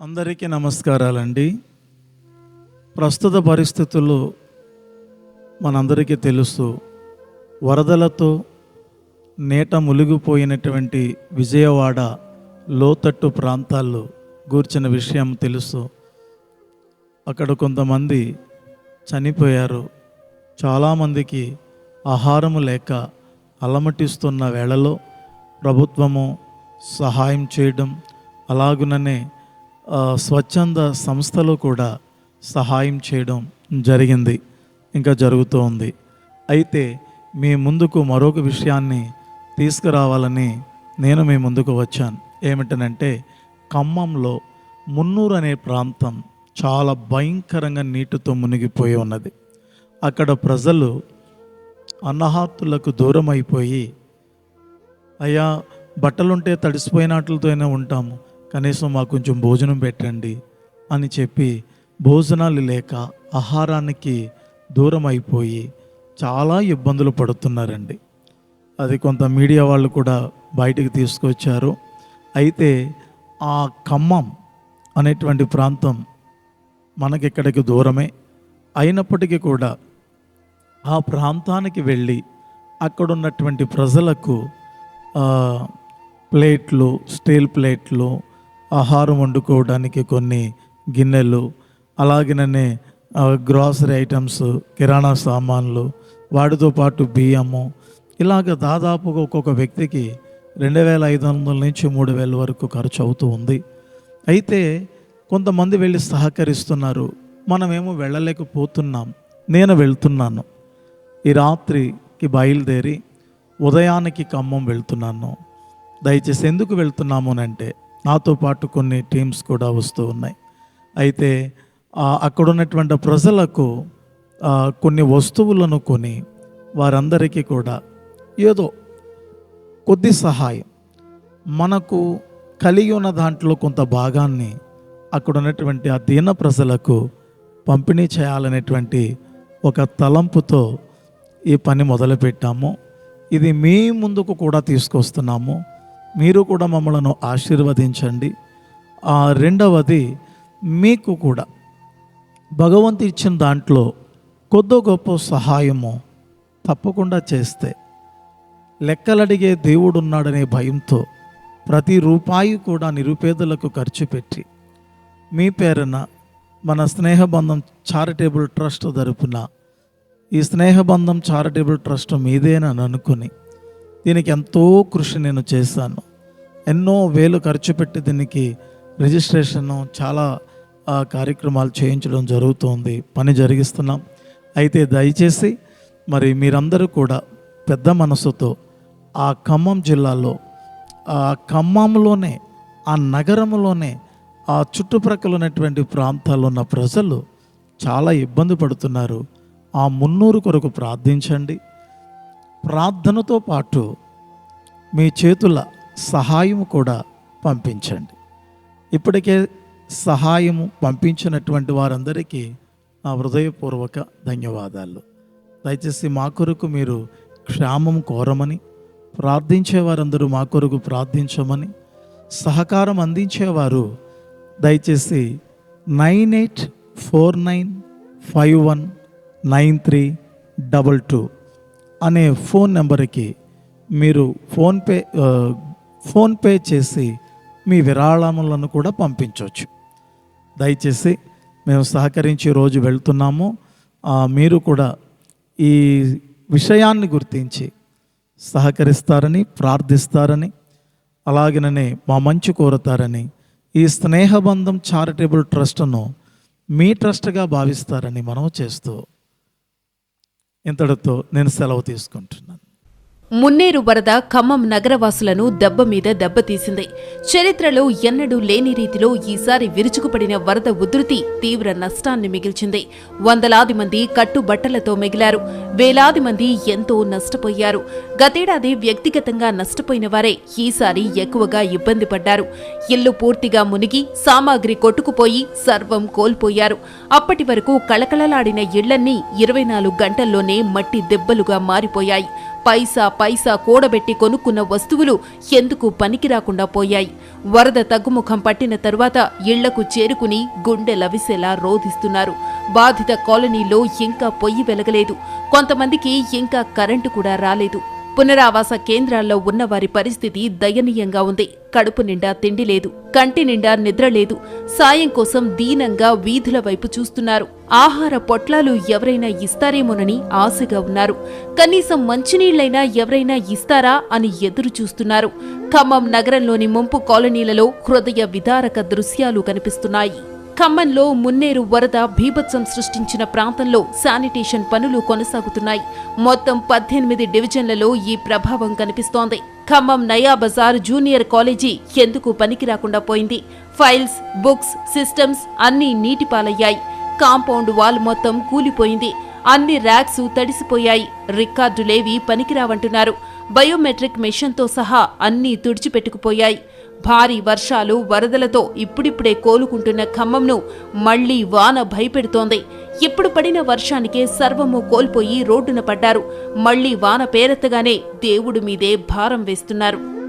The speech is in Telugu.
అందరికీ నమస్కారాలండి. ప్రస్తుత పరిస్థితుల్లో మనందరికీ తెలుసు వరదలతో నేట ములిగిపోయినటువంటి విజయవాడ లోతట్టు ప్రాంతాల్లో గూర్చిన విషయం తెలుసు. అక్కడ కొంతమంది చనిపోయారు. చాలామందికి ఆహారము లేక అలమటిస్తున్న వేళలో ప్రభుత్వము సహాయం చేయడం అలాగుననే స్వచ్ఛంద సంస్థలు కూడా సహాయం చేయడం జరిగింది ఇంకా జరుగుతూ ఉంది. అయితే మీ ముందుకు మరొక విషయాన్ని తీసుకురావాలని నేను మీ ముందుకు వచ్చాను. ఏమిటనంటే ఖమ్మంలో మున్నూరు అనే ప్రాంతం చాలా భయంకరంగా నీటితో మునిగిపోయి ఉన్నది. అక్కడ ప్రజలు అన్నహాతులకు దూరం అయిపోయి అయ్యా బట్టలుంటే తడిసిపోయినట్లతోనే ఉంటాము. కనీసం మాకు కొంచెం భోజనం పెట్టండి అని చెప్పి భోజనాలు లేక ఆహారానికి దూరం అయిపోయి చాలా ఇబ్బందులు పడుతున్నారండి. అది కొంత మీడియా వాళ్ళు కూడా బయటికి తీసుకొచ్చారు. అయితే ఆ ఖమ్మం అనేటువంటి ప్రాంతం మనకిక్కడికి దూరమే. అయినప్పటికీ కూడా ఆ ప్రాంతానికి వెళ్ళి అక్కడ ఉన్నటువంటి ప్రజలకు ప్లేట్లు స్టీల్ ప్లేట్లు ఆహారం వండుకోవడానికి కొన్ని గిన్నెలు అలాగనే గ్రాసరీ ఐటమ్స్ కిరాణా సామాన్లు వాటితో పాటు బియ్యము. ఇలాగ దాదాపుగా ఒక్కొక్క వ్యక్తికి రెండు వేల ఐదు వందల నుంచి మూడు వేల వరకు ఖర్చు అవుతూ ఉంది. అయితే కొంతమంది వెళ్ళి సహకరిస్తున్నారు. మనమేమో వెళ్ళలేకపోతున్నాం. నేను వెళ్తున్నాను. ఈ రాత్రికి బయలుదేరి ఉదయానికి ఖమ్మం వెళ్తున్నాను. దయచేసి ఎందుకు వెళ్తున్నాము అంటే నాతో పాటు కొన్ని టీమ్స్ కూడా వస్తూ ఉన్నాయి. అయితే అక్కడ ఉన్నటువంటి ప్రజలకు కొన్ని వస్తువులను కొని వారందరికీ కూడా ఏదో కొద్ది సహాయం. మనకు కలిగి ఉన్న దాంట్లో కొంత భాగాన్ని అక్కడ ఉన్నటువంటి ఆ దీన ప్రజలకు పంపిణీ చేయాలనేటువంటి ఒక తలంపుతో ఈ పని మొదలుపెట్టాము. ఇది మీ ముందుకు కూడా తీసుకొస్తున్నాము. మీరు కూడా మమ్మలను ఆశీర్వదించండి. ఆ రెండవది మీకు కూడా భగవంతు ఇచ్చిన దాంట్లో కొద్దో గొప్ప సహాయము తప్పకుండా చేస్తే లెక్కలడిగే దేవుడు ఉన్నాడనే భయంతో ప్రతి రూపాయి కూడా నిరుపేదలకు ఖర్చు పెట్టి మీ పేరున మన స్నేహబంధం చారిటేబుల్ ట్రస్ట్ తరపున ఈ స్నేహబంధం చారిటబుల్ ట్రస్ట్ మీదేనని అనుకుని దీనికి ఎంతో కృషి నేను చేశాను. ఎన్నో వేలు ఖర్చు పెట్టి దీనికి రిజిస్ట్రేషన్ చాలా కార్యక్రమాలు చేయించడం జరుగుతోంది. పని జరిగిస్తున్నాం. అయితే దయచేసి మరి మీరందరూ కూడా పెద్ద మనసుతో ఆ ఖమ్మం జిల్లాలో ఆ ఖమ్మంలోనే ఆ నగరంలోనే ఆ చుట్టుప్రక్కల ఉన్నటువంటి ప్రాంతాల్లో ఉన్న ప్రజలు చాలా ఇబ్బంది పడుతున్నారు. ఆ మున్నూరు కొరకు ప్రార్థించండి. ప్రార్థనతో పాటు మీ చేతుల సహాయం కూడా పంపించండి. ఇప్పటికే సహాయము పంపించినటువంటి వారందరికీ నా హృదయపూర్వక ధన్యవాదాలు. దయచేసి మా కొరకు మీరు క్షేమం కోరమని ప్రార్థించే వారందరూ మా కొరకు ప్రార్థించమని సహకారం అందించేవారు దయచేసి nine eight four nine five one nine three double two అనే ఫోన్ నెంబర్కి మీరు ఫోన్పే ఫోన్పే చేసి మీ విరాళములను కూడా పంపించవచ్చు దయచేసి మేము సహకరించి రోజు వెళ్తున్నాము. మీరు కూడా ఈ విషయాన్ని గుర్తించి సహకరిస్తారని ప్రార్థిస్తారని అలాగనే మా మంచి కోరుతారని ఈ స్నేహబంధం చారిటబుల్ ట్రస్ట్ను మీ ట్రస్ట్గా భావిస్తారని మనం చేస్తూ ఇంతటితో నేను సెలవు తీసుకుంటున్నాను. మున్నేరు వరద ఖమ్మం నగరవాసులను దెబ్బ మీద దెబ్బతీసింది చరిత్రలో ఎన్నడూ లేని రీతిలో ఈసారి విరుచుకుపడిన వరద ఉధృతి తీవ్ర నష్టాన్ని మిగిల్చింది. వందలాది మంది కట్టుబట్టలతో మిగిలారు. వేలాది మంది ఎంతో నష్టపోయారు. గతేడాది వ్యక్తిగతంగా నష్టపోయిన వారే ఈసారి ఎక్కువగా ఇబ్బంది పడ్డారు. ఇల్లు పూర్తిగా మునిగి సామాగ్రి కొట్టుకుపోయి సర్వం కోల్పోయారు. అప్పటి వరకు కళకళలాడిన ఇళ్ళన్నీ ఇరవై నాలుగు గంటల్లోనే మట్టి దెబ్బలుగా మారిపోయాయి. పైసా పైసా కూడబెట్టి కొనుక్కున్న వస్తువులు ఎందుకు పనికి రాకుండా పోయాయి? వరద తగ్గుముఖం పట్టిన తర్వాత ఇళ్ళకు చేరుకుని గుండె లవిసేలా రోధిస్తున్నారు. బాధిత కాలనీలో ఇంకా పొయ్యి వెలగలేదు. కొంతమందికి ఇంకా కరెంటు కూడా రాలేదు. పునరావాస కేంద్రాల్లో ఉన్న వారి పరిస్థితి దయనీయంగా ఉంది. కడుపు నిండా తిండి లేదు కంటి నిండా నిద్ర లేదు సాయం కోసం దీనంగా వీధుల వైపు చూస్తున్నారు. ఆహార పొట్లాలు ఎవరైనా ఇస్తారేమోనని ఆశగా ఉన్నారు. కనీసం మంచినీళ్ళైనా ఎవరైనా ఇస్తారా అని ఎదురు చూస్తున్నారు. ఖమ్మం నగరంలోని ముంపు కాలనీలలో హృదయ విదారక దృశ్యాలు కనిపిస్తున్నాయి. ఖమ్మంలో మున్నేరు వరద భీభత్సం సృష్టించిన ప్రాంతంలో శానిటేషన్ పనులు కొనసాగుతున్నాయి. మొత్తం పద్దెనిమిది డివిజన్లలో ఈ ప్రభావం కనిపిస్తోంది. ఖమ్మం నయా బజార్ జూనియర్ కాలేజీ ఎందుకు పనికి రాకుండా పోయింది? ఫైల్స్ బుక్స్ సిస్టమ్స్ అన్నీ నీటిపాలయ్యాయి. కాంపౌండ్ వాల్ మొత్తం కూలిపోయింది. అన్ని ర్యాక్స్ తడిసిపోయాయి. రికార్డులేవి పనికిరావంటున్నారు. బయోమెట్రిక్ మెషిన్తో సహా అన్నీ తుడిచిపెట్టుకుపోయాయి. భారీ వర్షాలు వరదలతో ఇప్పుడిప్పుడే కోలుకుంటున్న ఖమ్మంను మళ్ళీ వాన భయపెడుతోంది. ఇప్పుడు పడిన వర్షానికే సర్వము కోల్పోయి రోడ్డున పడ్డారు. మళ్ళీ వాన పేరెత్తగానే దేవుడి మీదే భారం వేస్తున్నారు.